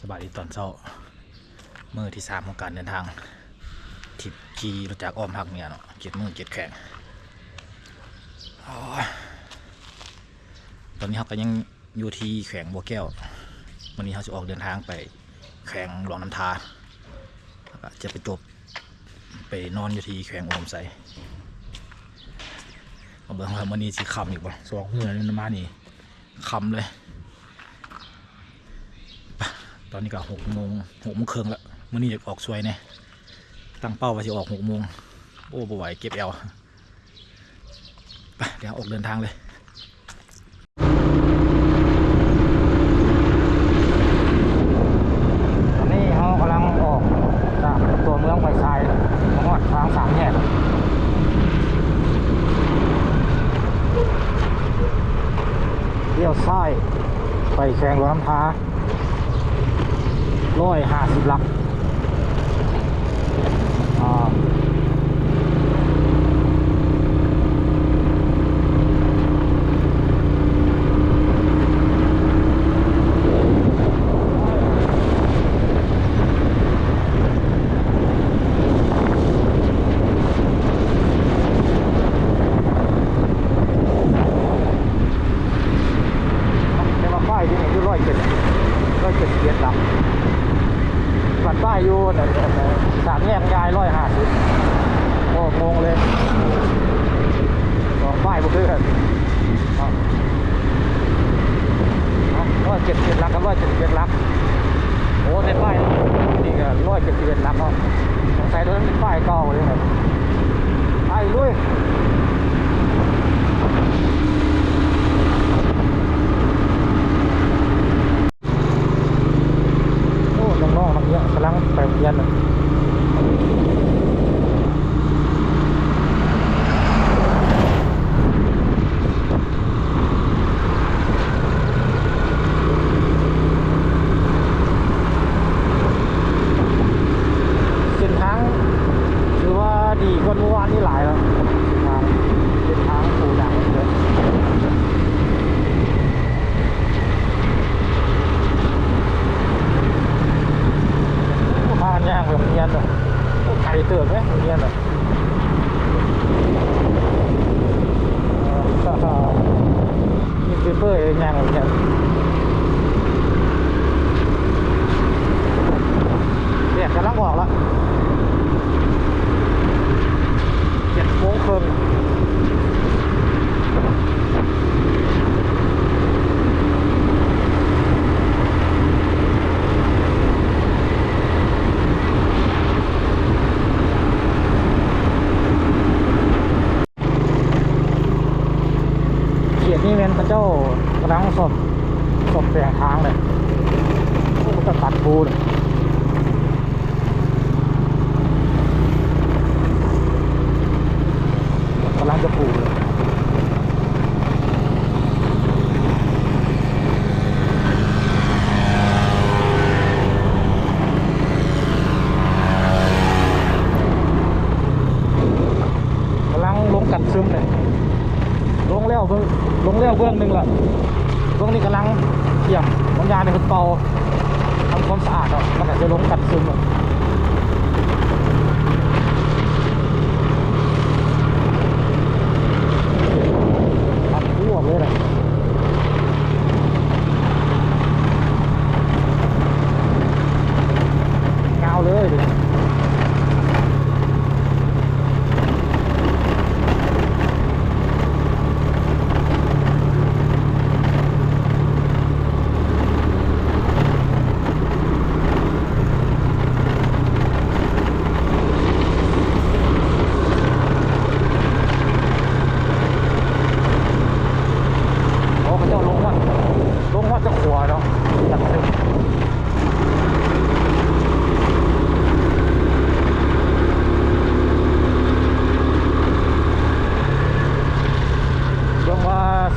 สบายดีตอนเช้ามือที่สามของการเดินทางทิพขี่รถจักรอ้อมหักเนี่ยเนาะเจ็ดมือเจ็ดแข่งอตอนนี้เขาก็ยังอยู่ที่แข่งบัวแก้ว วันนี้เขาจะออกเดินทางไปแข่งหลวงน้ำทาแล้วก็จะไปจบไปนอนอยู่ที่แข่งอุดมไซมาเบิ่งว่ามันนี้สิคำอีกบ่สองเมื่อนี่มานี่คำเลย ตอนนี้ก็หกโมงหกโมงครึ่งแล้วมื่อนี้จะออกสวยเนี่ยตั้งเป้าว่าจะออกหกโมงโอ้บ่ไหวเก็บเอวไปเดี๋ยวออกเดินทางเลยนี่เขากำลังออกจากตัวเมืองไผ่ทรายมาหอดทางสามแยกเลี้ยวซ้ายไปแข่งรถน้ำพา ร้อยห้าสิบลัก จะปลูกเลยกำลังลงกันซึมเลยลงแล้วเบื้องลงแล้วเบื้องหนึ่งละ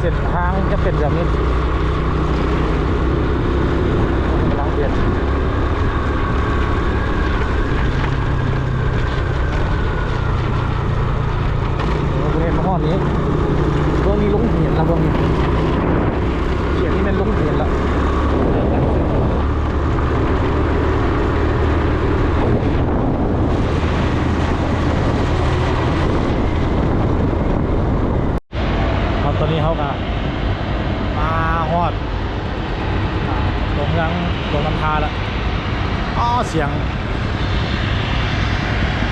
เส้นทางจะเป็นแบบนี้ อเสียง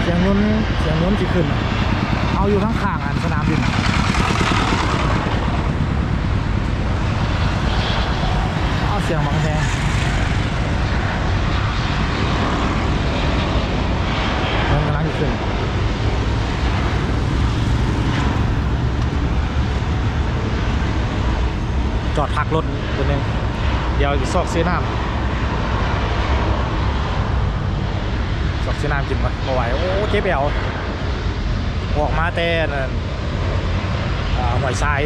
เสียงนุ้นเสียงนุ้นที่ขึ้น เอาอยู่ทั้งข้างอันสนามบินเอาเสียงบางแทงมันกำลังจะขึ้นจอดพักรถตัวนึงเดี๋ยวอีกซอกเสียน้ำ ซอกเสียน้ำกินก่อนมาไหวโอ้เจ๊เปียวออกมาแต่นั่นอ่าหวยทราย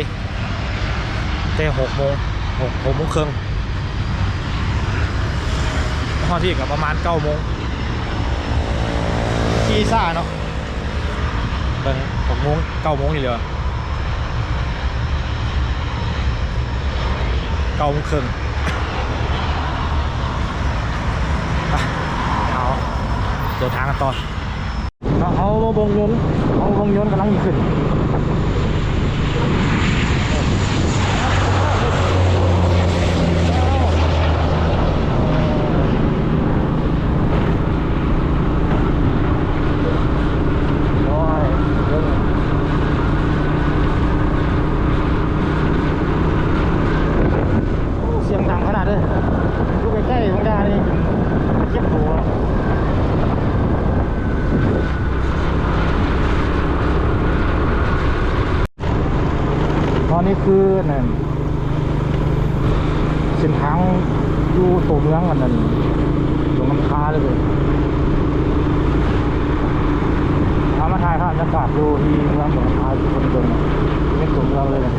แต่หกโมงหกหกโมงครึ่งพอที่กับประมาณเก้าโมงขี่ซ่าเนาะเป็นหกโมงเก้าโมงนี่เลยเก้าโมงครึ่งไปเอา เดินทางกันต่อเขาเอาวงยนต์เขาวงยนต์กำลังขึ้น โอ้ยเดี๋ยวนี้โอ้เสียงดังขนาดเลยดูใกล้ๆของดานี่เจ็บหัวตอนนี้คือนั่นเส้นทางอยู่ตัวเมืองกันนั่นลงน้ำค้าเลยเลย ทำมาถ่ายภาพบรรยากาศดูที่เมืองหลวงพายที่คนเดินเป็นตัวเมืองเลยนะ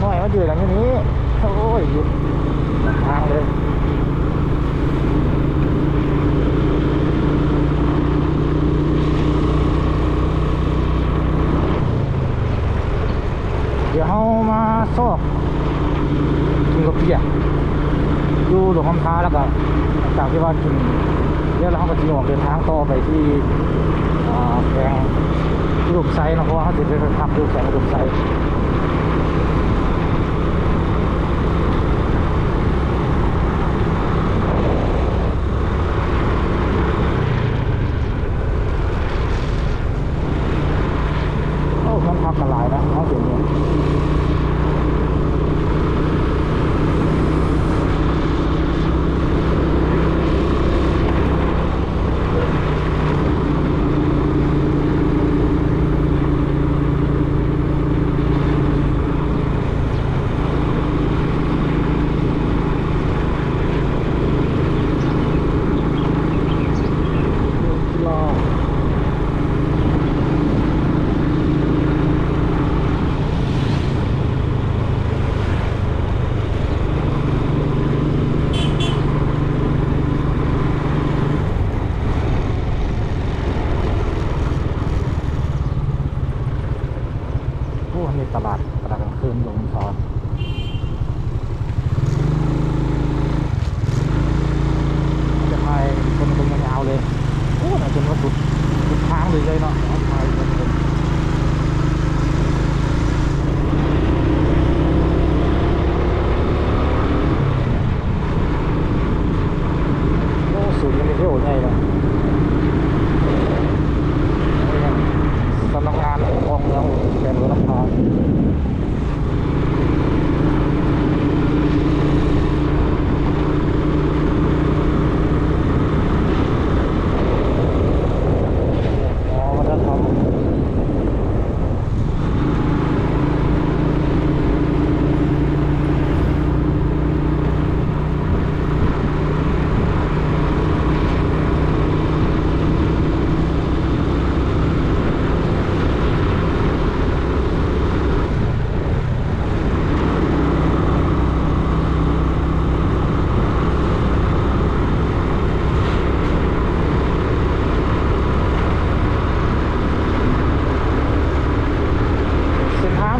หน่อยมาอยู่หลังนี้ โอ้ยหยุดทางเลย เดี๋ยวเรามา ซอกกินกาแฟอยู่หลวงคำท้าแล้วก็หลังจากที่ว่ากินเดี๋ยวเราก็จะออกเดินทางต่อไปที่แพงรูปไซน์นะเพราะว่าเขาจะไปทำลูกแกงลูปไซส์โอ้มันพักกันหลายนะเขาเดี๋ยวนี้รอ มีตลาดตลาดกลางคืนลงซอน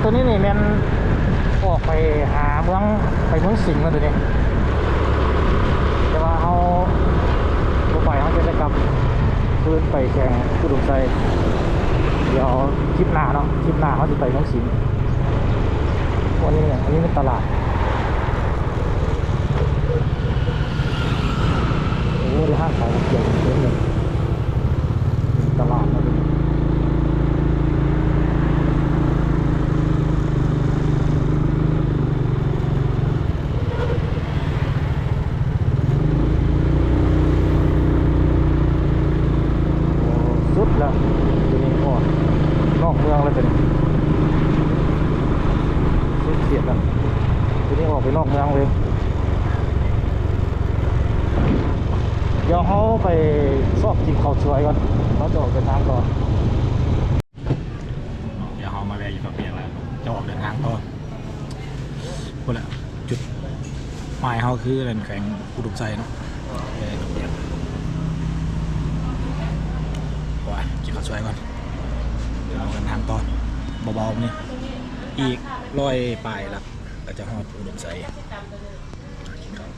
ตัวนี้นี่แมนออกไปหาเมืองไปเมืองสิงห์มาตัวนี้แต่ว่าเขาปล่อยเขาจะได้กลับพื้นไปแข่งผู้ดุมใจเดี๋ยวคลิปหน้าเนาะคลิปหน้าเขาจะไปเมืองสิงห์วันนี้เนี่ยอันนี้เป็นตลาดโอ้โหห้างขายเกี่ยวกับเยอะเลย ดแล้วตันี้ก็นอกเมืองแล้วตันี้เสียดแล้วตันี้ออกไปนอกเมืองเลยเดี๋ยวเขาไปซอบกิเขาวสวยก่อนเขาจะออกเดินทางก่อเดี๋ยวเขามาแวะอยู่กับเปียกแล้วจะออกเดินทางก่อนพูดละจุดหมายเขาคือแหล่งแข่งอุดมใจเนาะ สวยก่อนเดี๋ยวกเดินทางต่อเบาๆนี่อีกร้อยปลายละก็จะหอดอุดมใสกินข้าว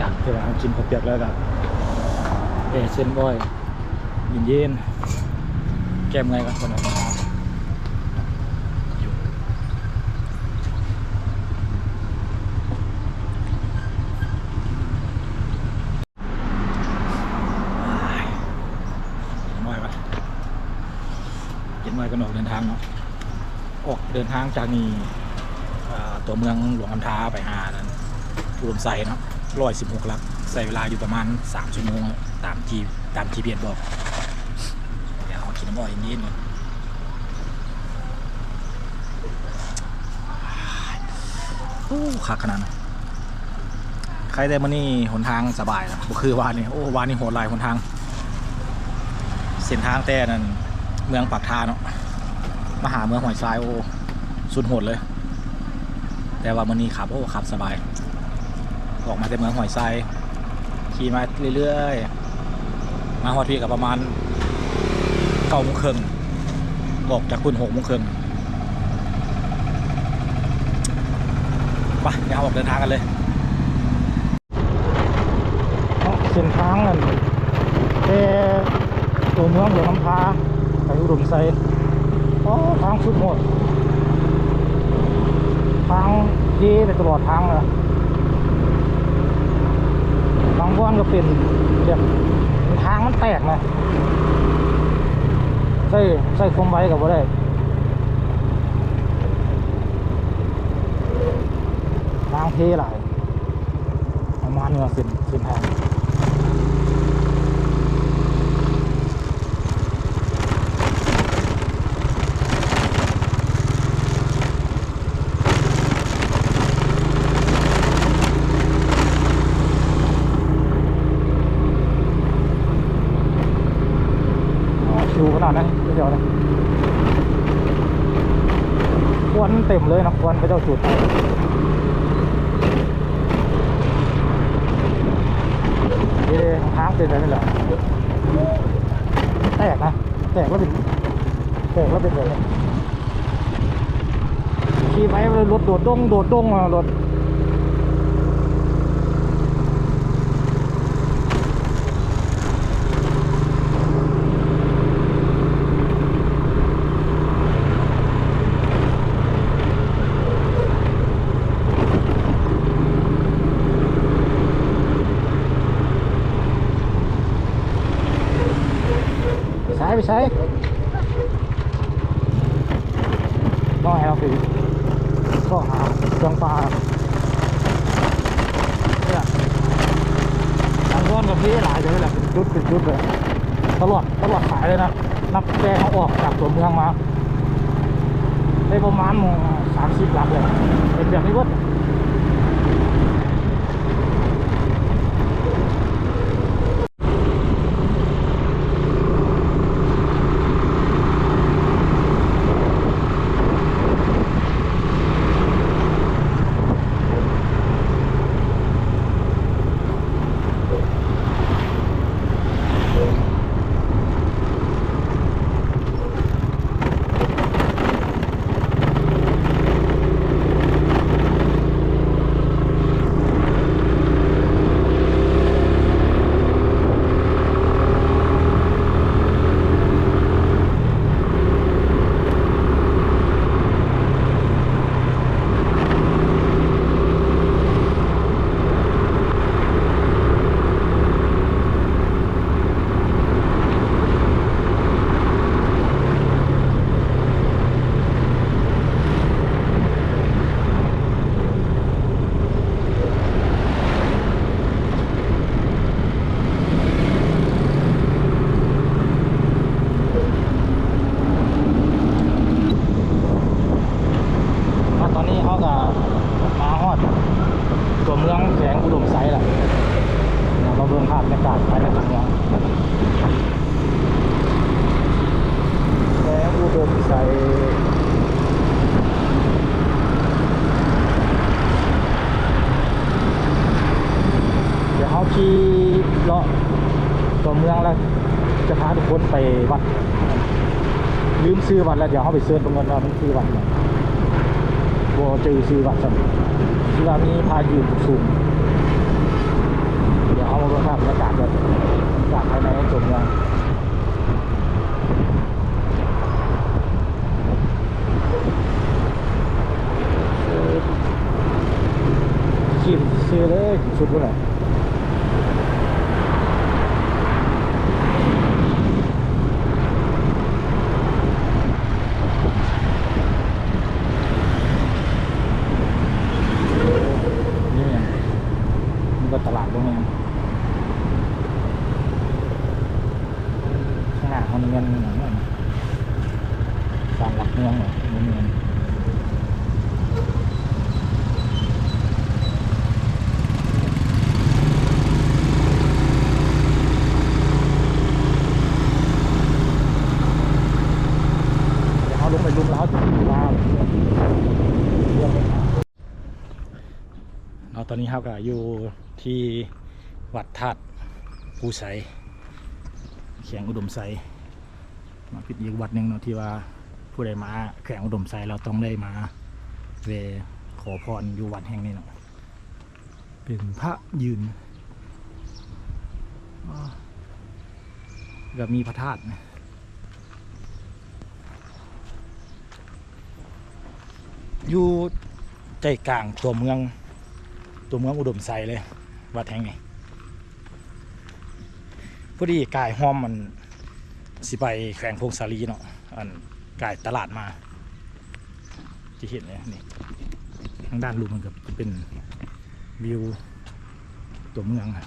จากที่ เรากินข้าวเปียกแล้วก็เอเส้นบ่อยเย็นเย็นๆแก้มไงกันคนละอยู่กินบ่อยปะกินบ่อยก็ออกเดินทางเนาะออกเดินทางจากนี่อ่าตัวเมืองหลวงอัมทาไปหานั้นอุดมไซเนาะร้อยสิบหกลัก ใส่เวลาอยู่ประมาณสามชั่วโมงตามจีตามจีเพียบอก เดี๋ยวเอากินน้ำอ้อยเย็นๆก่อนโอ้คักขนาดนั้นใครได้มานี่หนทางสบายนะก็คือวานนี่โอ้วานนี่โหดลายหนทาง เส้นทางแต่นั้นเมืองปากทาเนาะมาหาเมืองหอยทรายโอ้สุดโหดเลย แต่ว่ามันนี้ขับโอ้ขับสบาย ออกมาจากเมืองหอยทราย ขี่มาเรื่อยๆ มาฮอดพี่กับประมาณเก้าโมงครึ่งออกจากคุณหกโมงครึ่งไปเดี๋ยวเราออกเดินทางกันเลยเส้นทางนั่นแต่ตัวเมืองหลวงคำพาไปอุดมไซโอ้ทางสุดหมด ทางที่ไปตลอดทางเลย บางวันก็เป็นแบบทางมันแตกนะใส่ใส่ความไว้กับว่าได้ทางเทหลายประมาณนี้เป็นเส้นทางอ๋อชิวขนาดนั้นเดี๋ยวนะควันเต็มเลยนะ ควันไปเจ้าจุดเอ๊ะทางเป็นอะไรนี่แหละแตกนะแตกแล้วเป็นแตกแล้วเป็นอะไรเนี่ยขี่ไปเลยรถโดดดงโดดดงอะรถ ไปใช้ไปใช้ต้องให้เราไปก็หาเครื่องปลาเนี่ยทางก้อ นี่หลายเลยแหละเป็นจุดเป็นจุดเลยตลอดตลอดสายเลยนะนับแกเขาออกจากตัวเมืองมาได้ประมาณสามสิบหลักเลยเป็นแบบนี้ก็ แล้วเดี๋ยวเขาไปเสิร์ชตรงนั้นว่ามันคือวัดไหนโบเจอซื้อวัดสั่นที่ว่ามีพายุสูงเดี๋ยวเอามาเบิ่งภาพบรรยากาศกันบรรยากภายในจมเมืองชิมซื้อเลยสุดเลย นี่ไงมันก็ตลาดตรงนี้ข้างหน้าเขาเงินเหมือนกันสารหลักเมืองเหรอเมืองเมืองเดี๋ยวเขาลงไปลุมแล้วถึงลาวเรื่องเราตอนนี้ครับก็อยู่ที่วัดธาตุภูไสแข่งอุดมไสมาพิดอีกวัดหนึ่งเนาะที่ว่า ผู้ใดมาแข่งอุดมไสเราต้องได้มาเวขอพรอยู่วัดแห่งนี้เนาะเป็นพระยืนแบบมีพระธาตุนะอยู่ใจกลางตัวเมือง ตัวเมืองอุดมไซเลยวัดแห่งนี้พอดีกายห้อมมันสิไปแขวงพงศาลีเนาะอัน กายตลาดมา จะเห็นเลยนี่ทางด้านรูปมันก็จะเป็นวิวตัวเมืองอะ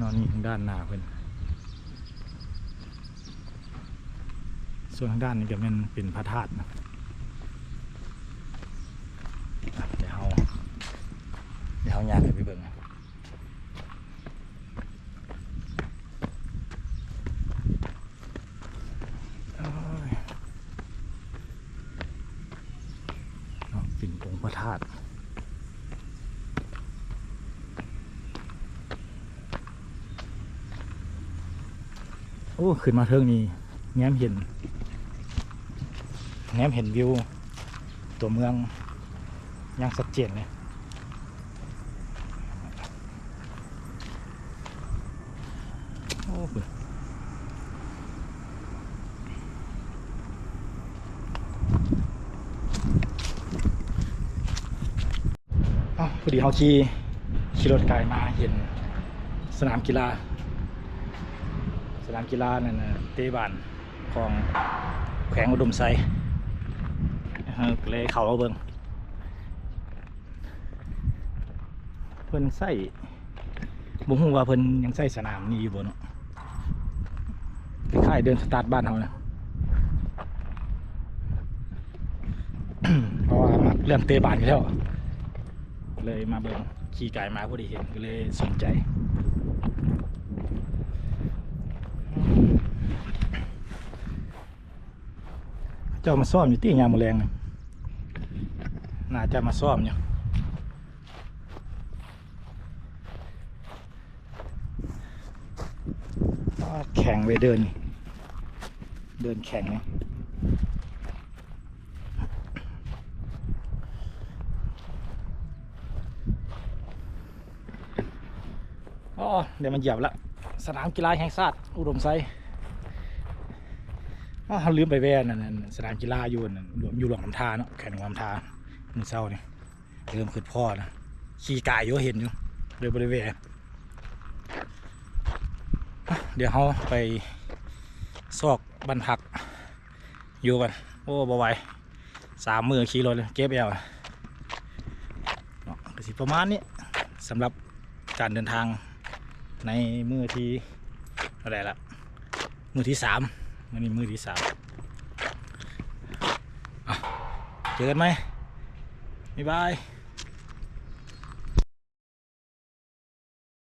นอนนี่ทางด้านหน้าเพิ่นส่วนทางด้านนี้ก็แมันเป็นพระธาตุนะเดี๋ยวเราเดี๋ยวเรายางให้ไปเบิ่งนะโอ้ยเนาะเป็นองค์พระธาตุโอ้ ขึ้นมาเทิงนี้แง้มเห็น แง้มเห็นวิว ตัวเมืองยังชัดเจนเลยโอ้โหพอดีเขาขี่ขี่รถไกลมาเห็นสนามกีฬาามกีฬานั่นน่ะเตะบานของแขวงอุดมไซเออก็เลยเขาเอาเบิงเพิ่นใส่บ่ฮู้ว่าเพิ่นยังใส่สนามนี้อยู่บ่เนาะคล้ายๆเดินสตาร์ทบ้านเฮานะเพราะว่ามักเรื่องเตะบานอยู่แล้ว เลยมาเบิงขี่ไก่มาพอดีเห็นก็เลยสนใจ เจ้ามาซ่อมอยู่ที่ยามมอแรงน่ะน่าจะมาซ่อมอยู่ก็แข่งไปเดิน เดินแข่งนี่อ๋อเดี๋ยวมันเหยียบละ สนามกีฬาแห่งชาติอุดมไซเราลืมไปแว่นนั่นนะสนามกีฬาอยู่นั่นอยู่หลวงน้ำทาเนาะแข่งหลวงน้ำทามือเศร้านี่เริ่มขึ้นพ่อนะขี่กายอยู่เห็นอยู่เดินบริเวณเดี๋ยวเขาไปซอกบันพักอยู่กันโอ้บไหวายสามมือขี่รถเลยเก็บเอวเนาะก็สิประมาณนี้สำหรับการเดินทาง ในมือที่อะไรละมือที่สามมือนี้มือที่สามเจอกันไหมบ๊ายบาย